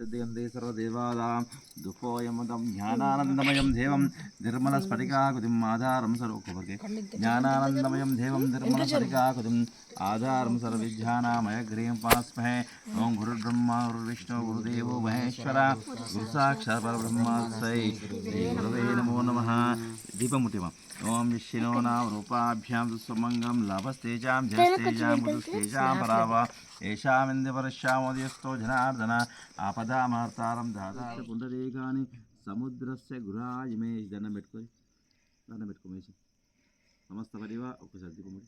ప్రత్యర్థిగంధే సర్వదేవాదాం దుఃఖోయమదం జ్ఞానానందమయం దేవం నిర్మల స్ఫటికాకృతిం ఆధారం సర్వకొబర్గే జ్ఞానానందమయం దేవం నిర్మల స్ఫటికాకృతిం ఆధారం సర్వవిజ్ఞానామయగ్రీం పాస్మహే ఓం గురుర్బ్రహ్మ గురుర్విష్ణు గురుదేవో మహేశ్వర గురు సాక్షాత్ పరబ్రహ్మ గురవే నమో నమ దీపముటిమ ఓం విష్ణో నామ రూపాభ్యాం సుమంగం లభస్తేజాం జస్తేజాం మృదుస్తేజాం పరావ ఏషామింద్యపరశ్యామోదయస్థో జనార్దన ఆపదామార్తారం దాదా పుండరీకాని సముద్రస్య గృహాయ మే దండం పెట్టుకొని దండం పెట్టుకోమేసి సమస్త పరివార ఒకసారి దీపముడి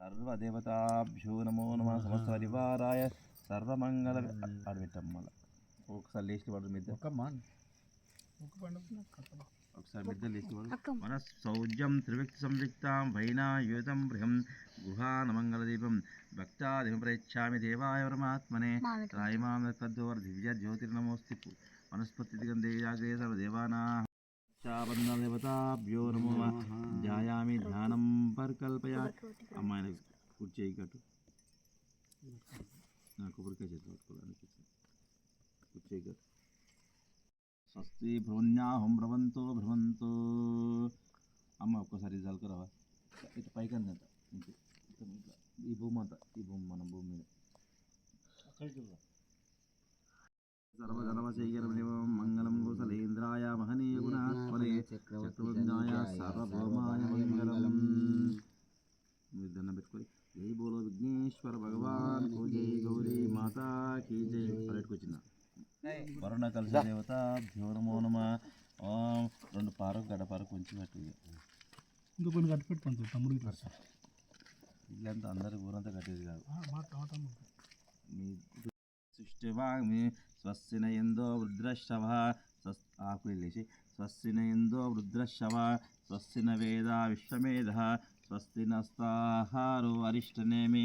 సర్వదేవతాభ్యో నమో నమ సమస్త పరివారాయ సర్వమంగళ ఆడ పెట్టాం మళ్ళీ. ఒకసారి లేచి పడు మీద ఒకసారి మిద్దె లేచి పడు మన సౌజ్యం త్రివ్యక్తి సంయుక్తాం వైనాయుతం బృహం గుహానమంగళదీపం భక్తాదిమ ప్రయచ్చామి దేవాయ పరమాత్మనే. రాయమాం తద్దోర్ దివ్య జ్యోతిర్నమోస్తి వనస్పతి గంధే జాగ్రే సర్వదేవానా. దేవతాభ్యో నమో. ధ్యాయామి ధ్యానం పరికల్పయా అమ్మాయిని కూర్చేయి కట్టు. కొబ్బరికాయ చేతి కూర్చేయి కట్టు. స్వస్తి భ్రవణ్యాహం భ్రవంతో భ్రవంతో అమ్మ ఒక్కసారి జలకరావా? ఇటు పైకి అందంత ఇంతే. ఈ భూమి అంతా ఈ భూమి మన భూమి మీద. సర్వధనవశైకరమేవం మంగళం కుశలేంద్రాయ మహనీయ గుణాత్మనే చక్రవర్ణాయ సర్వభౌమాయ మంగళం। మీరు దండం పెట్టుకొని జై బోలో విఘ్నేశ్వర భగవాన్ జై గౌరీ మాతా కీ జై। పల్లెట్టుకొచ్చిందా వరుణ కలశ దేవత భ్యో నమో. రెండు పారకు గడ పారకు కొంచెం కట్టు ఇంకా కొన్ని కట్టి పెట్టుకోండి తమ్ముడు ఇట్లా ఇల్లంతా అందరి ఊరంతా కట్టేది కాదు. మా తమ్ముడు మీ సృష్టివాగ్మి స్వస్తిన ఎందో వృద్రశవ ఆకు వెళ్ళేసి స్వస్తిన ఎందో వృద్రశవ స్వస్తిన వేద విశ్వమేధ స్వస్తి నస్తాహారో అరిష్టనేమి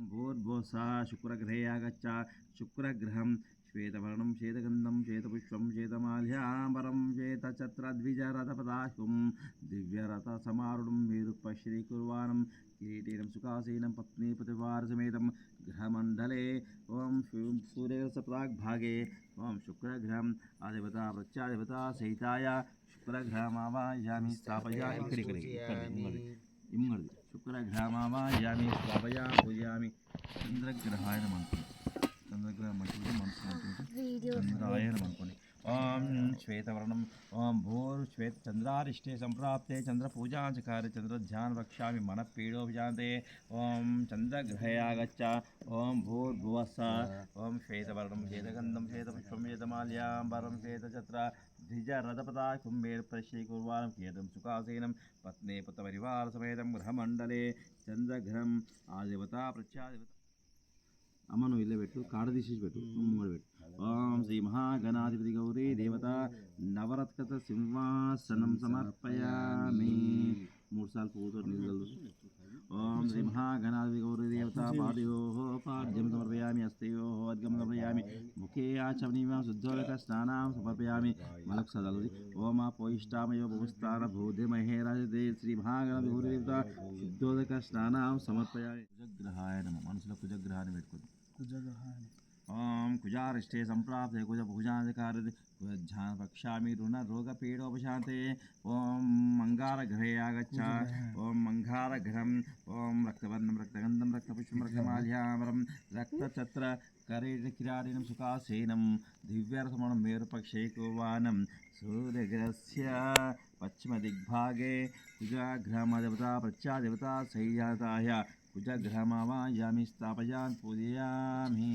సమర్పయామి అక్షంతానాం కర్పూర నీరాజనం ఓం భూర్భోసా శుక్రగ్రహే ఆగచ్చ శుక్రగ్రహం శ్వేతవర్ణం శ్వేతగంధం శ్వేతపుష్పం శ్వేతమాల్యాంబరం శ్వేతఛత్రద్విజరథపదాశుం దివ్యరథసమారుఢం వీరుప్ప శ్రీకుర్వాణం కిరీటీనం సుఖాసీనం పత్నీపతివారసమేతం గ్రహమండలే ఓం సూర్యసప్రాగ్భాగే ఓం శుక్రగ్రహం ఆదివత ప్రత్యాదివత సహితాయ శుక్రగ్రహమావాయామి స్థాపయామి ఇక్కడ ఇక్కడ ఇక్కడ ఇమ్మడి ఇమ్మడి శుక్రగ్రహమావాయామి స్థాపయా పూజయామి చంద్రగ్రహాయ అనుకోండి చంద్రగ్రహం మంచిది మనసు మంచిది చంద్రాయ అనుకోండి ఓం శ్వేతవర్ణం. ఓం భూర్ శ్వేత చంద్రారిష్టే సంప్రాప్తే చంద్రపూజా చకారి చంద్రధ్యాన్ వక్ష్యామి మన పీడోభిజాంతే ఓం చంద్రగ్రహయాగచ్చ. ఓం భూర్భువస్స. ఓం శ్వేతవర్ణం శ్వేతగంధం శ్వేతపుష్పం శ్వేతమాల్యాంబరం శ్వేతఛత్ర ద్విజరథపదా కుంభేర్ ప్రశ్రీకుర్వారం కీర్తం సుఖాసీనం పత్నే పుత్రపరివార సమేతం గృహమండలే చంద్రగ్రహం ఆదివత ప్రత్యాదివత అమ్మ నువ్వు ఇల్లే పెట్టు కాడ తీసేసి పెట్టు ముంగడు పెట్టు ఓం శ్రీ మహాగణాధిపతి గౌరీ దేవత నవరత్కత సింహాసనం సమర్పయామి మూడు సార్లు పువ్వుతో నీళ్ళు ఓం శ్రీ మహాగణాధిపతి గౌరీ దేవత పాదయో పాద్యం సమర్పయామి హస్తయో అద్గం సమర్పయామి ముఖే ఆచమనీయం శుద్ధోదక స్నానం సమర్పయామి మలక్ సదలది ఓమా పోయిష్టామయో భూస్థాన భూదే మహేరాజదే శ్రీ మహాగణాధిపతి గౌరీ దేవత శుద్ధోదక స్నానం సమర్పయామి కుజగ్రహాయ నమ మనసులో కుజగ్రహాన్ని పెట్టుకుంది కుజగ్రహాన్ని ओं कुजारिष्टे सम्प्राप्ते कुजभुजान्धकारदे कुजभक्षामि ऋणरोगपीडोपशान्ते ओं मंगारगृह आगच्छ। ॐ मङ्गारघ्रम् ॐ रक्तवर्णम रक्तगंधम रक्तपुष्पं रक्तमाल्यामरं रक्तचत्र करेटकिराटिनं सुखासीनं दिव्यर्थमणं मेरुपक्षे कुवानं सूर्यग्रहस्य पश्चिमदिग्भागे कुजाग्रहमदेवता प्रत्यादेवता सैजाताय कुजग्रहमावायामि स्थापयान् पूजयामि।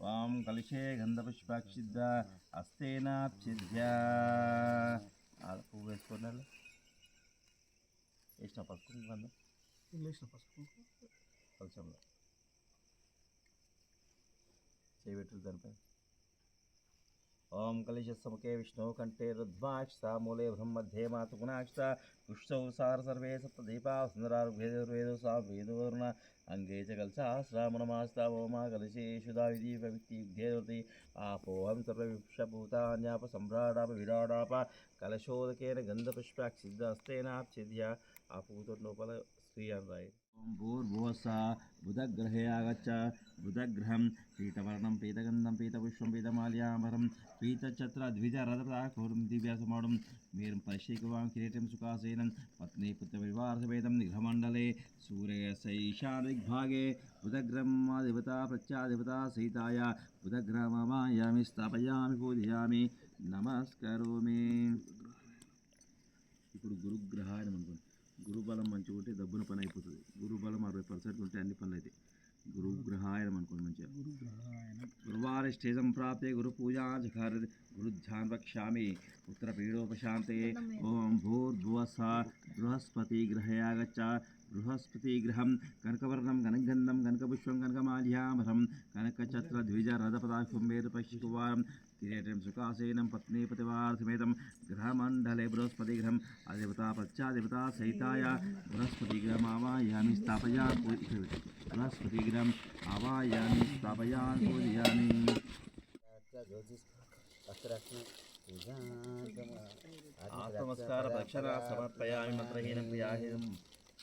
వాం కలిషే గంధపుష్పాక్షిద్ద హస్తేనాప్సిద్ధ్య ఆ పువ్వు వేసుకున్నా వేసిన పసుపు గంధం లేచిన పసుపు కలశంలో చేయబెట్టు దానిపై ఓం కలిశస్సముఖే విష్ణు కంఠే రుద్వాక్ష మూలే బ్రహ్మధ్యే మాత గుణాక్ష పుష్టౌ సార సర్వే సప్తదీపా సుందరారుభేదో సా వేదోర్ణ అంగే చ కలశాశ్రామణమాస్తావోమా కలశేషుదా విదీప విద్యుద్ధేవతి ఆపోహం సర్వవిక్షభూతాన్యాప సమ్రాడాప విరాడాప కలశోదకేన గంధపుష్పాక్షిద్ధస్తేనాప్సిద్ధ్య ఆ పూతో లోపల స్త్రీ అని రాయి ఓం భూర్భువస్స బుధగ్రహే ఆగచ్చ. బుధగ్రహం పీతవర్ణం పీతగంధం పీతపుష్పం పీతమాల్యామరం పీతఛత్ర ద్విజ రథప్రాకూరం దివ్యాసమాడం. మీరు పరిశీకువాం కిరీటం సుఖాసేనం పత్ని పుత్ర వివాహసమేతం నిఘమండలే సూర్యశైషాదిగ్భాగే బుధగ్రహమాధిపత ప్రత్యాధిపత సీతాయ. బుధగ్రహమాయామి స్థాపయామి పూజయామి. నమస్కరోమి. ఇప్పుడు గురుగ్రహాన్ని అనుకోండి గురుబలం మంచిగా ఉంటే దబ్బున పని అయిపోతుంది. గురుబలం అరవై పర్సెంట్ ఉంటే అన్ని పనులు అవుతాయి గురుగ్రహాయనం అనుకోండి మంచిగా. గురుగ్రహాయన. గురువార స్టేజం ప్రాప్తే గురు పూజా జఖర్ గురుధ్యాన్ వక్ష్యామి. పుత్రపీడోపశాంతే ఓం భూర్భువస్స బృహస్పతి గ్రహయాగచ్చ. బృహస్పతి గ్రహం కనకవర్ణం కనకగంధం కనకపుష్పం కనకమాల్యామరం కనకఛత్ర ద్విజ రథపదాక్షం వేద పశ్చికువారం కిరీటం సుఖాసేనం పత్నీపతివాసమేతం గ్రహమండలే బృహస్పతి గ్రహం అధిపత ప్రత్యాధిపత సైతాయ బృహస్పతి గ్రహం ఆవాయామి స్థాపయా బృహస్పతి గ్రహం ఆవాయామి స్థాపయా పూజయామి ఆత్మస్కార దక్షిణ సమర్పయామి మంత్రహీనం వ్యాహీనం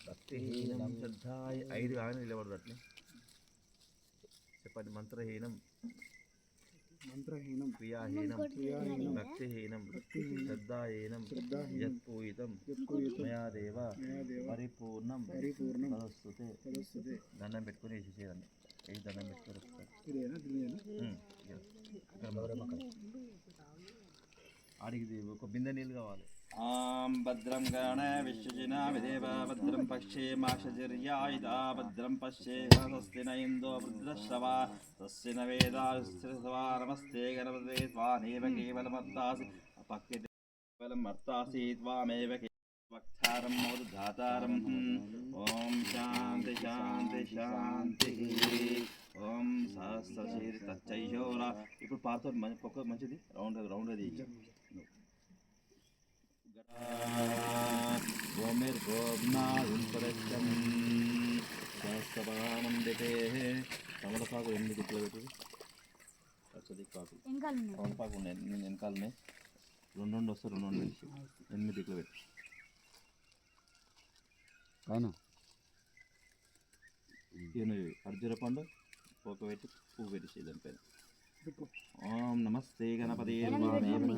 భక్తిహీనం శ్రద్ధాయ ఐదు ఆయన నిలబడదు అట్లా చెప్పండి మంత్రహీనం మంత్రహీనం క్రియాహీనం క్రియాహీనం భక్తిహీనం శ్రద్ధాహీనం శ్రద్ధాహీనం యత్పూయితం మయా దేవ పరిపూర్ణం పరిపూర్ణం సదస్తుతే సదస్సుతే దండం పెట్టుకుని వేసేసేదండి ఏ దండం పెట్టుకొని ఇదేనా. ఇక్కడ ఆడికి ఒక బిందె నీళ్ళు కావాలి. ఆం భద్రం గణ విశ్వజినా విదేవ భద్రం పక్షే మాషజిర్యాయిదా భద్రం పశ్యే స్వస్తి ఇందో వృద్ధశ్రవ స్వస్తి న నమస్తే గణపతే త్వానేవ కేవలమర్తాసి పక్కే కేవలం అర్తాసి త్వామేవ వక్తారం మోదాతారం ఓం శాంతి శాంతి శాంతి ఓం సహస్రశీరి తచ్చైశోర ఇప్పుడు పాత పొక్క మంచిది రౌండ్ రౌండ్ అది గోమిర్ గోమ్నాథం సహస్రపానం దిటే తమలపాకు ఎనిమిది దిక్కులు పెట్టు పచ్చదిక్పాకు తమలపాకు ఉన్నాయి నేను వెనకాలనే రెండు రెండు వస్తే రెండు రెండు వేసి ఎనిమిది దిక్కులు పెట్టు అవును ఎనిమిది ఖర్జూర పండు పోక పెట్టి పువ్వు పెట్టేసి దానిపైన పెట్టు ఓం నమస్తే గణపతి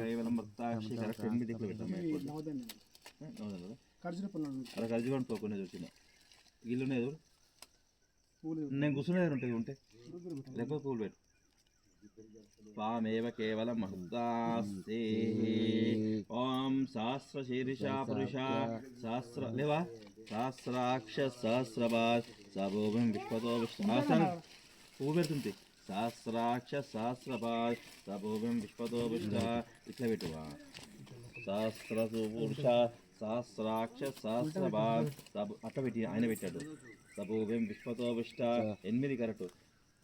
కేవలం భక్తాక్షి కరెక్ట్ ఎనిమిది దిక్కులు పెట్టాము అలా పండు పోకుండా చూసిన పూలు నేను కూర్చునే ఉంటాయి ఉంటే. లేకపోతే పూలు పెట్టు. కేవలం మహత్తాస్తే ఓం సహస్ర శీర్ష పురుష సహస్ర లేవా? సహస్రాక్ష సభోగం విశ్వతో విశ్వాసం పువ్వు పెడుతుంది సహస్రాక్ష సహస్రపాద్ సభోగం విశ్వతో విశ్వ ఇట్లా పెట్టువా సహస్రసు పురుష సహస్రాక్ష సహస్రపాద్ సబ్ అట్లా పెట్టి ఆయన పెట్టాడు సభోగం విశ్వతో విష్ట ఎనిమిది కరెక్ట్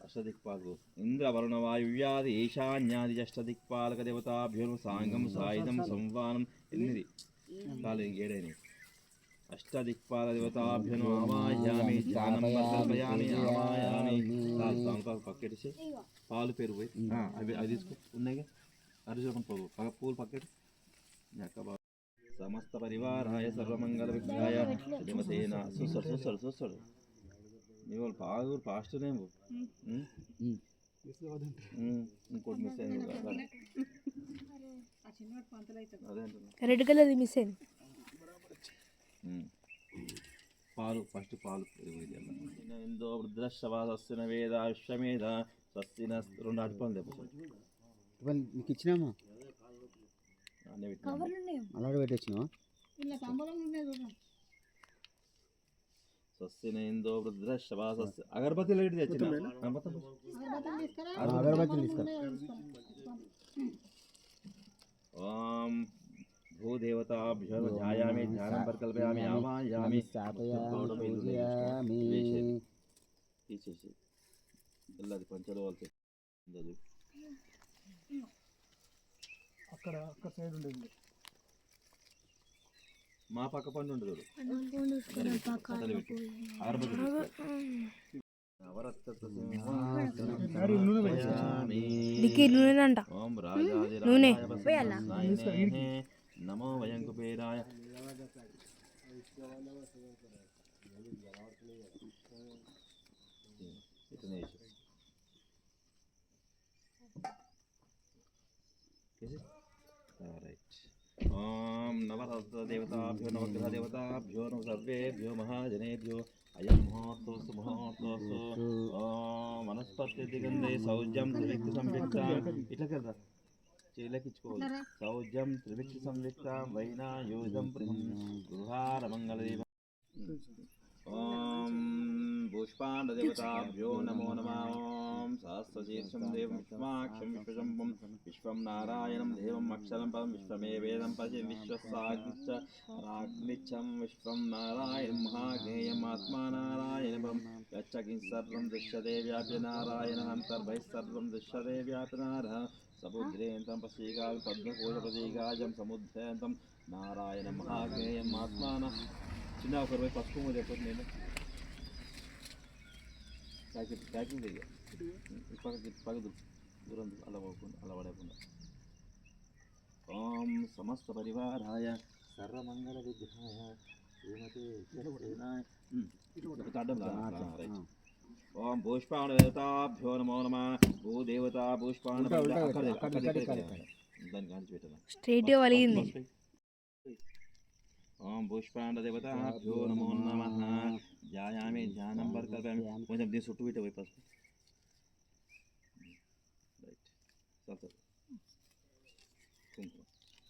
అష్టదిక్పాలకు ఇంద్ర వరుణ వాయువ్యాది ఈశాన్యాది అష్టదిక్పాలక దేవతాభ్యులు సాంగం సాయుధం సంవానం ఎనిమిది చాలు ఏడైనవి పక్కెడిసి పాలు పెరుగు పోయి. ఆ, అవి అవి తీసుకో. ఉన్నాయిగా? పోగు. పక్క పూలు పక్కటి? సమస్త పరివారాయ సర్వమంగళ విఘ్నాయ. శ్రీమతేన చూస్తాడు చూస్తాడు చూస్తాడు నీ వాళ్ళు బాగా ఫాస్ట్ నేమో మిస్ కావద్దంటే. ఉమ్, ఇంకోటి మిస్ అయింది. అదే రెడ్ కలర్ మిస్ అయింది. పాలు ఫస్ట్ పాలు పెరుగు ఇందో వృద్ధశ్రవాసస్సిన వేద విశ్వమేధ స్వస్తిన రెండు అటుపాలు ఇవాళ నీకు ఇచ్చినామా? అలాగే లైట్ తెచ్చిన? అగరబత్తులు తీసుకురా. ఓం భూదేవతాభ్యో ధ్యాయామి ధ్యానం పరికల్పయామి తీసేసి అక్కడ అక్కడ సైడ్ ఉండేది మా పక్క పండు ఉండదు నూనె నూనె. నమో వయం కుబేరాయ ఇతనే వేసు. వేసి. ఆ, రైట్. ఓం నవరత్న దేవతాభ్యో నవగ్రహ దేవతాభ్యో నమ సర్వేభ్యో మహాజనేభ్యో అయం ముహూర్తోస్తు ముహూర్తోస్తు ఓం వనస్పతి దిగంధే సౌజ్యం కదా చేలకిచ్చుకోవాలి సౌజ్యం త్రివిక్తి సంయుక్తాం వైనాయోధం ప్రియం గృహార మంగళదేవ. ఓం పుష్పాండదేవతాభ్యో నమో నమః. ఓం సహస్రశీర్షం దేవం విశ్వాక్షం విశ్వశంభం విశ్వం నారాయణం దేవం అక్షరం పదం విశ్వమే వేదం పశ్య విశ్వసాగ్నిచ్చం విశ్వం నారాయణం మహాజ్ఞేయం ఆత్మా నారాయణం యచ్చకిం సర్వం దృశ్యతే వ్యాప్య నారాయణ అంతర్బహిः సర్వం దృశ్యతే వ్యాప్య నారः సముద్రేంతం పశ్యకాల్ పద్మకోశపదీగాజం సముద్రేంతం నారాయణ మహాజ్ఞేయం ఆత్మాన చిన్న ఒక రోజు పసుపు చెప్పండి నేను ప్యాకెట్ ప్యాకింగ్ చేయ పక్కకి పక్కదు దూరం అలా పడకుండా ఓం సమస్త పరివారాయ సర్వమంగళ విగ్రహాయ శ్రీమతి అడ్డం రైట్. ఓం పుష్పాణ దేవతాభ్యో నమో నమ భూదేవత పుష్పాణ ఉల్టా, ఉల్టా అక్కడ పెట్టు. అక్కడ అక్కడ, దగ్గర ఇక్కడ, దాన్ని కాల్చి పెట్టాను స్ట్రైట్ వలిగింది ఓం పుష్పాండ దేవతాభ్యో నమో నమ ధ్యాయామి ధ్యానం పరికల్పయామి కొంచెం దీని చుట్టూ పెట్టే పోయి పసుపు రైట్ చాలు చాలు కుంకుమ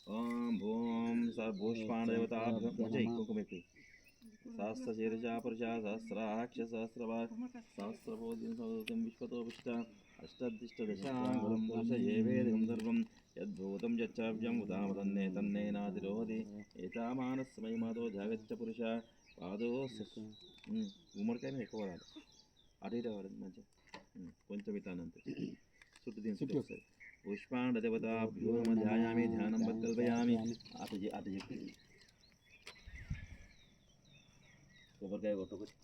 ఓం భూం స పుష్పాండ దేవతాభ్యో కొంచెం కుంకుమ ఎక్కువ సహస్ర శీర్ష పురుష సహస్రాక్ష సహస్రవా సహస్రబోధిం సౌదం విశ్వతో పుష్ట అష్టదిష్ట దశాంగులం పురుష ఏ వేదం సర్వం యద్భూతం యచ్చావ్యం ఉదామతన్నే తన్నేనాదిరోహతి ఏతామానస్మై మాతో జాగచ్చ పురుష పాదో గుమ్మడికాయ ఎక్కువ వాడాలి అటు ఇటు వాడాలి మంచిగా ఉమ్, కొంచెం ఇతానంతే చుట్టూ దీని చుట్టూ ఒకసారి పుష్పాండ దేవతాభ్యో నమ ధ్యాయామి ధ్యానం కల్పయామి అటు చే- అటు చెప్పి కొబ్బరికాయ కొట్టుకొచ్చి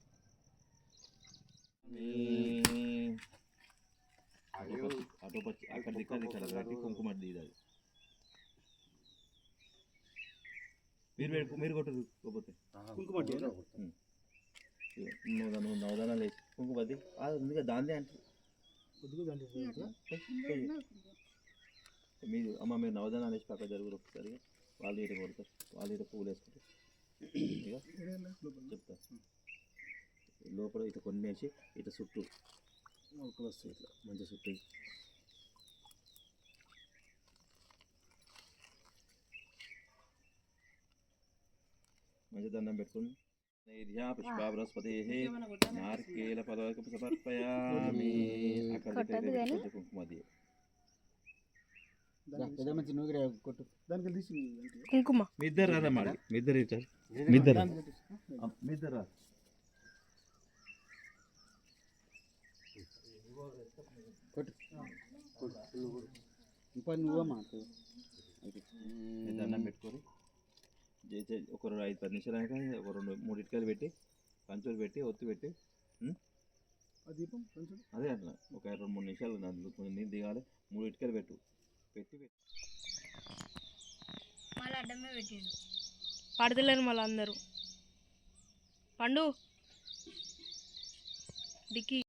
అటు పచ్చి అక్కడ దిక్కడ ఇక్కడ పెట్టి కుంకుమ తీయాలి మీరు పెట్టుకో- మీరు కొట్టరు కొబ్బరి కుంకుమ టీ నువ్వు నువ్వు నవదానాలు వేసి కుంకుమ అది ఉంది దాందే అంటే కొద్దిగా దాంట్లో వేసుకోవచ్చా? మీరు అమ్మ మీరు నవదానాలు వేసి పక్క జరుగురు ఒకసారి వాళ్ళు ఇటు కొడతారు వాళ్ళు ఇటు పువ్వులు వేసుకుంటారు ఇక ఏడేళ్ళ లోపల? చెప్తా. లోపల ఇటు కొన్ని వేసి ఇటు చుట్టూ. ఒక వస్తాయి ఇట్లా. మంచి చుట్టూ. మంచి దండం పెట్టుకుని నైర్యా పుష్ప బృహస్పతి నార్కేల పలక సమర్పయామి. అక్కడ. కొంచెం కుంకుమ. మీ ఇద్దరు రాదా మాడి మీ ఇద్దరు ఇచ్చారు. మీ ఇద్దరు దానికి పెట్టేసి. మీ ఇద్దరు రా కొట్టు ఇంకా నువ్వమ్మా మీ దండం పెట్టుకొని చేసే ఒక రెండు ఐదు పది నిమిషాలు అయినాక ఒక రెండు మూడు ఇటుకలు పెట్టి కంచులు పెట్టి ఒత్తి పెట్టి ఉం? ఆ దీపం కొంచెం అదే అట్లా ఒక రెండు మూడు నిమిషాలు దాంట్లో కొంచెం నీళ్ళు దిగాలి మూడు ఇటుకలు పెట్టు పెట్టి పెట్టి పడతలేరు మళ్ళీ అందరూ. పండు. డిక్కీ.